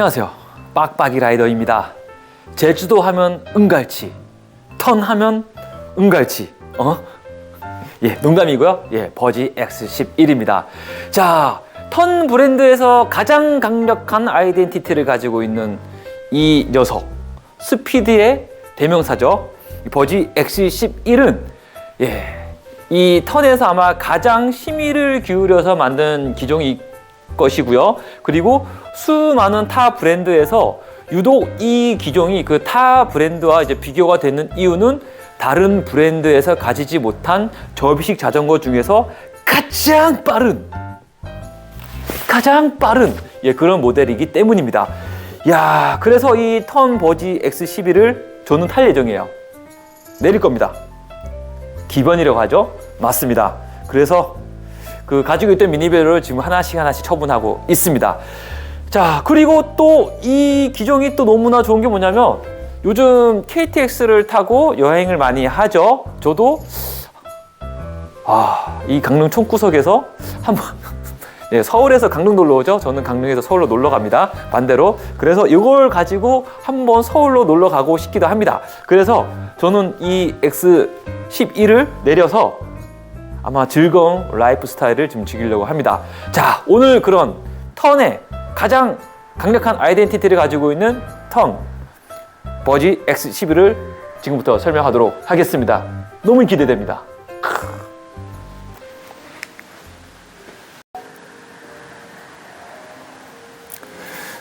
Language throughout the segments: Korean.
안녕하세요. 빡빡이 라이더입니다. 제주도 하면 은갈치, 턴 하면 은갈치. 어? 예, 농담이고요. 예, 버지 X11입니다. 자, 턴 브랜드에서 가장 강력한 아이덴티티를 가지고 있는 이 녀석, 스피드의 대명사죠. 이 버지 X11은 예, 이 턴에서 아마 가장 심의를 기울여서 만든 기종일 것이고요. 그리고 수많은 타 브랜드에서 유독 이 기종이 그 타 브랜드와 이제 비교가 되는 이유는 다른 브랜드에서 가지지 못한 접이식 자전거 중에서 가장 빠른 가장 빠른 예, 그런 모델이기 때문입니다. 야, 그래서 이 턴 버지 X11을 저는 탈 예정이에요. 내릴 겁니다. 기본이라고 하죠? 맞습니다. 그래서 그 가지고 있던 미니벨을 지금 하나씩 하나씩 처분하고 있습니다. 자, 그리고 또 이 기종이 또 너무나 좋은 게 뭐냐면 요즘 KTX를 타고 여행을 많이 하죠. 저도 아, 이 강릉 총구석에서 한번 예, 서울에서 강릉 놀러 오죠. 저는 강릉에서 서울로 놀러 갑니다. 반대로. 그래서 이걸 가지고 한번 서울로 놀러 가고 싶기도 합니다. 그래서 저는 이 X11을 내려서 아마 즐거운 라이프 스타일을 좀 즐기려고 합니다. 자, 오늘 그런 턴의 가장 강력한 아이덴티티를 가지고 있는 턴 버지 X11을 지금부터 설명하도록 하겠습니다. 너무 기대됩니다.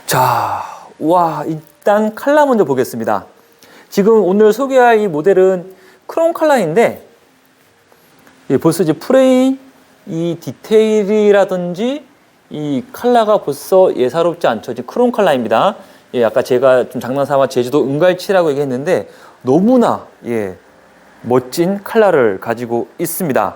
자, 와, 일단 칼라 먼저 보겠습니다. 지금 오늘 소개할 이 모델은 크롬 칼라인데, 예, 벌써 이제 프레임, 이 디테일이라든지 이 칼라가 벌써 예사롭지 않죠. 지금 크롬 칼라입니다. 예, 아까 제가 좀 장난삼아 제주도 은갈치라고 얘기했는데 너무나 예, 멋진 칼라를 가지고 있습니다.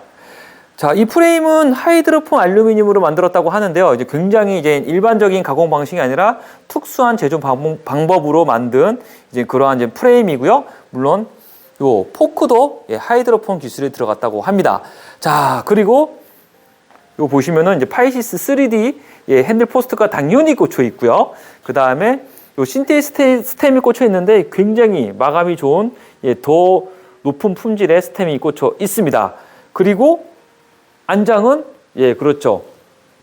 자, 이 프레임은 하이드로폼 알루미늄으로 만들었다고 하는데요. 이제 굉장히 이제 일반적인 가공 방식이 아니라 특수한 제조 방- 방법으로 만든 이제 그러한 이제 프레임이고요. 물론 요 포크도 예, 하이드로폼 기술이 들어갔다고 합니다. 자, 그리고 요 보시면은 이제 파이시스 3D 예, 핸들 포스트가 당연히 꽂혀 있고요. 그 다음에 요 신테이 스템이 꽂혀 있는데 굉장히 마감이 좋은 예, 더 높은 품질의 스템이 꽂혀 있습니다. 그리고 안장은 예 그렇죠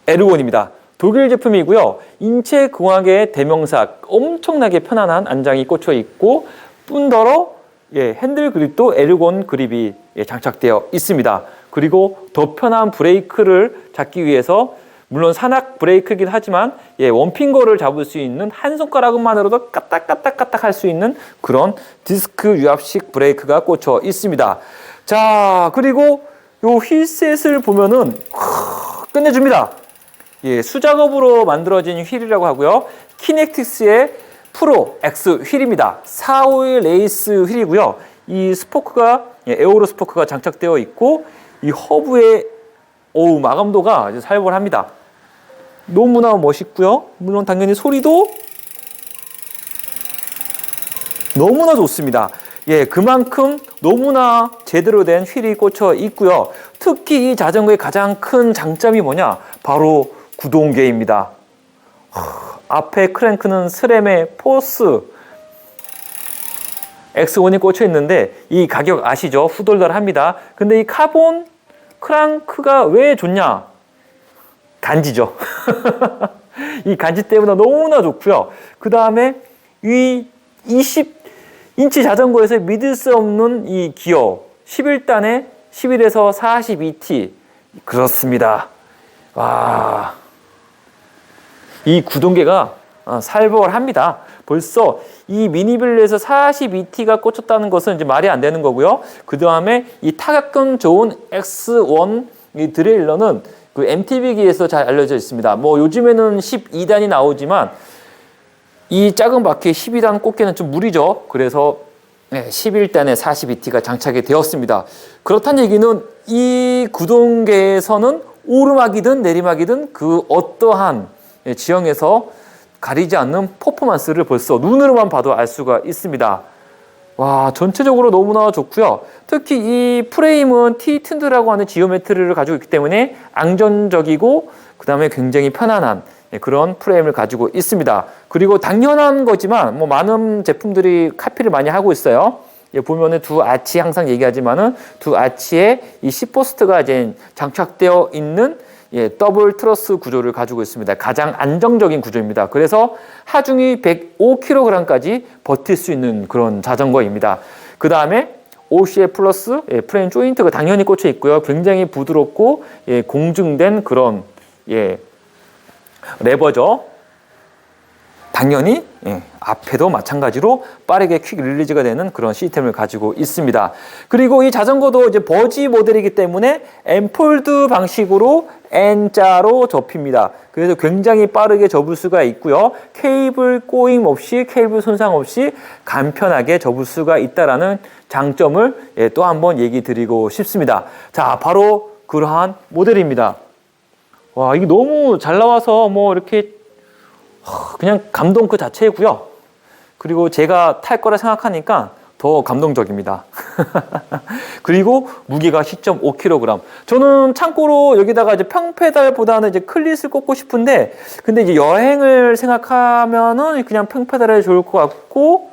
에르곤입니다. 독일 제품이고요. 인체 공학의 대명사 엄청나게 편안한 안장이 꽂혀 있고 뿐더러 예 핸들 그립도 에르곤 그립이 예, 장착되어 있습니다. 그리고 더 편한 브레이크를 잡기 위해서 물론 산악 브레이크이긴 하지만 예, 원핑거를 잡을 수 있는 한 손가락만으로도 까딱까딱까딱 할 수 있는 그런 디스크 유압식 브레이크가 꽂혀 있습니다. 자 그리고 요 휠셋을 보면은 크, 끝내줍니다. 예, 수작업으로 만들어진 휠이라고 하고요. 키넥틱스의 프로 X 휠입니다. 451 레이스 휠이고요. 이 스포크가 예, 에어로 스포크가 장착되어 있고 이 허브의 어우 마감도가 아주 살벌합니다. 너무나 멋있고요. 물론 당연히 소리도 너무나 좋습니다. 예, 그만큼 너무나 제대로 된 휠이 꽂혀 있고요. 특히 이 자전거의 가장 큰 장점이 뭐냐? 바로 구동계입니다. 하, 앞에 크랭크는 스램의 포스 X1이 꽂혀 있는데 이 가격 아시죠? 후덜덜합니다. 근데 이 카본 크랑크가 왜 좋냐? 간지죠. 이 간지 때문에 너무나 좋고요. 그 다음에 이 20인치 자전거에서 믿을 수 없는 이 기어 11단에 11에서 42T 그렇습니다. 와. 이 구동계가 어, 살벌합니다. 벌써 이 미니빌에서 42T가 꽂혔다는 것은 이제 말이 안 되는 거고요. 그 다음에 이 타격감 좋은 X1 이 드레일러는 그 MTB기에서 잘 알려져 있습니다. 뭐 요즘에는 12단이 나오지만 이 작은 바퀴에 12단 꽂기는 좀 무리죠. 그래서 11단에 42T가 장착이 되었습니다. 그렇다는 얘기는 이 구동계에서는 오르막이든 내리막이든 그 어떠한 지형에서 가리지 않는 퍼포먼스를 벌써 눈으로만 봐도 알 수가 있습니다. 와 전체적으로 너무나 좋고요. 특히 이 프레임은 T 튼드라고 하는 지오메트리를 가지고 있기 때문에 안전적이고 그 다음에 굉장히 편안한 예, 그런 프레임을 가지고 있습니다. 그리고 당연한 거지만 뭐 많은 제품들이 카피를 많이 하고 있어요. 예, 보면은 두 아치 항상 얘기하지만은 두 아치에 이 시포스트가 이제 장착되어 있는 예, 더블 트러스 구조를 가지고 있습니다. 가장 안정적인 구조입니다. 그래서 하중이 105kg까지 버틸 수 있는 그런 자전거입니다. 그 다음에 OCA 플러스 예, 프레임 조인트가 당연히 꽂혀 있고요. 굉장히 부드럽고 예, 공증된 그런 예, 레버죠. 당연히 예, 앞에도 마찬가지로 빠르게 퀵 릴리즈가 되는 그런 시스템을 가지고 있습니다. 그리고 이 자전거도 이제 버지 모델이기 때문에 N폴드 방식으로 N자로 접힙니다. 그래서 굉장히 빠르게 접을 수가 있고요. 케이블 꼬임 없이 케이블 손상 없이 간편하게 접을 수가 있다라는 장점을 예, 또 한번 얘기 드리고 싶습니다. 자, 바로 그러한 모델입니다. 와, 이게 너무 잘 나와서 뭐 이렇게 그냥 감동 그 자체고요. 그리고 제가 탈 거라 생각하니까 더 감동적입니다. 그리고 무게가 10.5kg. 저는 참고로 여기다가 이제 평페달보다는 이제 클릿을 꽂고 싶은데, 근데 이제 여행을 생각하면은 그냥 평페달이 좋을 것 같고,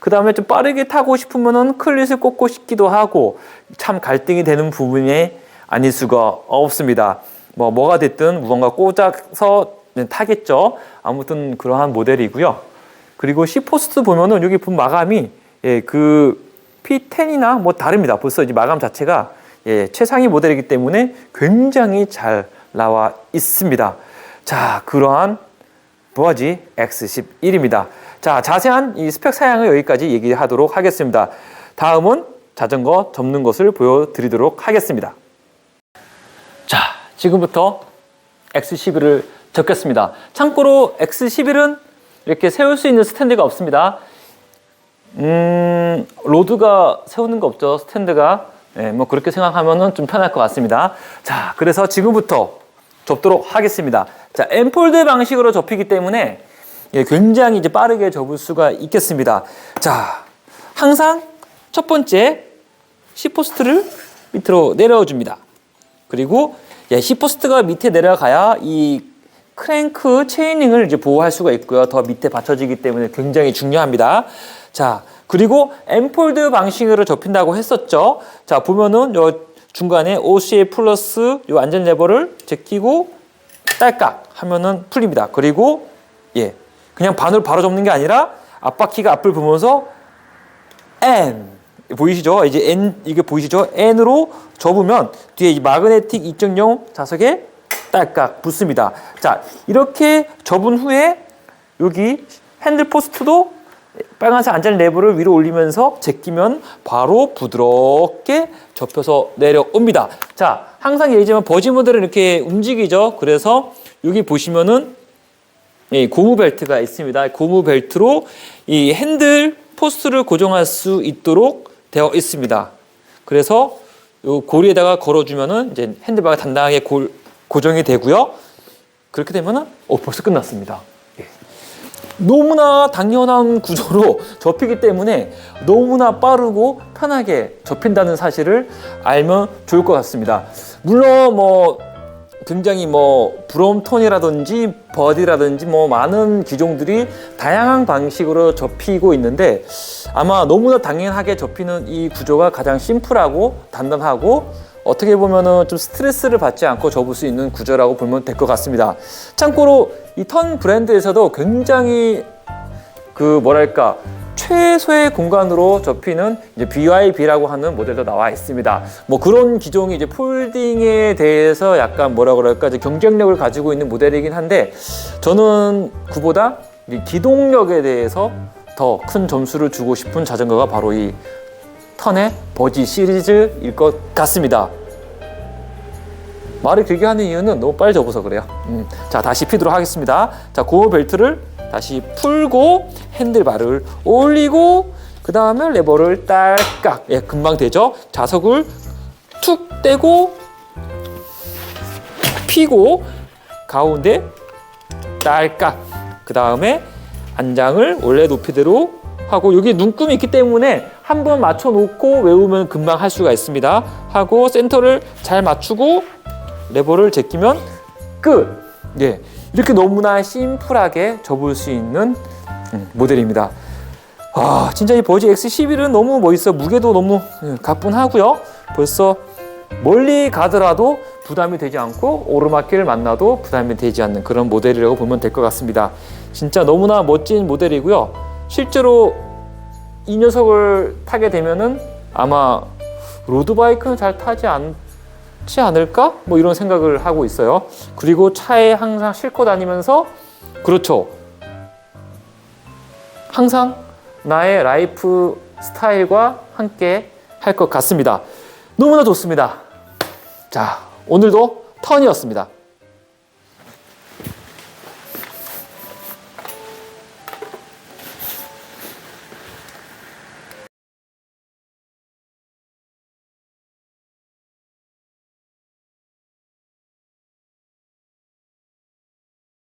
그 다음에 좀 빠르게 타고 싶으면은 클릿을 꽂고 싶기도 하고, 참 갈등이 되는 부분이 아닐 수가 없습니다. 뭐, 뭐가 됐든 무언가 꽂아서 타겠죠. 아무튼 그러한 모델이고요. 그리고 C포스트 보면은 여기 본 마감이 예, 그 P10이나 뭐 다릅니다. 벌써 이제 마감 자체가 예, 최상위 모델이기 때문에 굉장히 잘 나와 있습니다. 자, 그러한 버지 X11입니다. 자, 자세한 이 스펙 사양을 여기까지 얘기하도록 하겠습니다. 다음은 자전거 접는 것을 보여드리도록 하겠습니다. 자, 지금부터 X11을 적겠습니다. 참고로 X11은 이렇게 세울 수 있는 스탠드가 없습니다. 음, 로드가 세우는 거 없죠. 스탠드가. 네, 뭐 그렇게 생각하면은 좀 편할 것 같습니다. 자, 그래서 지금부터 접도록 하겠습니다. 자, 엠폴드 방식으로 접히기 때문에 예, 굉장히 이제 빠르게 접을 수가 있겠습니다. 자, 항상 첫 번째 C포스트를 밑으로 내려 줍니다. 그리고 예, C포스트가 밑에 내려가야 이 크랭크 체이닝을 이제 보호할 수가 있고요. 더 밑에 받쳐지기 때문에 굉장히 중요합니다. 자, 그리고 엠폴드 방식으로 접힌다고 했었죠. 자, 보면은 요 중간에 OCA 플러스 요 안전 레버를 제끼고 딸깍 하면은 풀립니다. 그리고 예, 그냥 반으로 바로 접는 게 아니라 앞바퀴가 앞을 보면서 N 보이시죠? 이제 N 이게 보이시죠? N으로 접으면 뒤에 이 마그네틱 입증용 자석에 딸깍 붙습니다. 자, 이렇게 접은 후에 여기 핸들 포스트도 빨간색 안전 레버를 위로 올리면서 제끼면 바로 부드럽게 접혀서 내려옵니다. 자, 항상 얘기지만 버지 모델은 이렇게 움직이죠. 그래서 여기 보시면은 이 고무 벨트가 있습니다. 고무 벨트로 이 핸들 포스트를 고정할 수 있도록 되어 있습니다. 그래서 요 고리에다가 걸어주면은 이제 핸들바가 단단하게 골, 고정이 되고요. 그렇게 되면은 어 벌써 끝났습니다. 예. 너무나 당연한 구조로 접히기 때문에 너무나 빠르고 편하게 접힌다는 사실을 알면 좋을 것 같습니다. 물론 뭐 굉장히 뭐 브롬톤이라든지 버디라든지 뭐 많은 기종들이 다양한 방식으로 접히고 있는데 아마 너무나 당연하게 접히는 이 구조가 가장 심플하고 단단하고 어떻게 보면은 좀 스트레스를 받지 않고 접을 수 있는 구조라고 보면 될 것 같습니다. 참고로 이 턴 브랜드에서도 굉장히 그 뭐랄까 최소의 공간으로 접히는 이제 BYB라고 하는 모델도 나와 있습니다. 뭐 그런 기종이 이제 폴딩에 대해서 약간 뭐라 그럴까 이제 경쟁력을 가지고 있는 모델이긴 한데 저는 그보다 이 기동력에 대해서 더 큰 점수를 주고 싶은 자전거가 바로 이 턴의 버지 시리즈일 것 같습니다. 말을 길게 하는 이유는 너무 빨리 접어서 그래요. 음, 자, 다시 피도록 하겠습니다. 자, 고무 벨트를 다시 풀고 핸들바를 올리고 그 다음에 레버를 딸깍. 예, 금방 되죠? 자석을 툭 떼고 피고 가운데 딸깍. 그 다음에 안장을 원래 높이대로 하고 여기 눈금이 있기 때문에 한 번 맞춰 놓고 외우면 금방 할 수가 있습니다. 하고 센터를 잘 맞추고 레버를 제끼면 끝. 예. 이렇게 너무나 심플하게 접을 수 있는 음, 모델입니다. 아, 진짜 이 버지 X11은 너무 멋있어. 무게도 너무 예, 가뿐하고요. 벌써 멀리 가더라도 부담이 되지 않고 오르막길을 만나도 부담이 되지 않는 그런 모델이라고 보면 될 것 같습니다. 진짜 너무나 멋진 모델이고요. 실제로 이 녀석을 타게 되면은 아마 로드바이크는 잘 타지 않지 않을까? 뭐 이런 생각을 하고 있어요. 그리고 차에 항상 싣고 다니면서 그렇죠. 항상 나의 라이프 스타일과 함께 할 것 같습니다. 너무나 좋습니다. 자, 오늘도 턴이었습니다.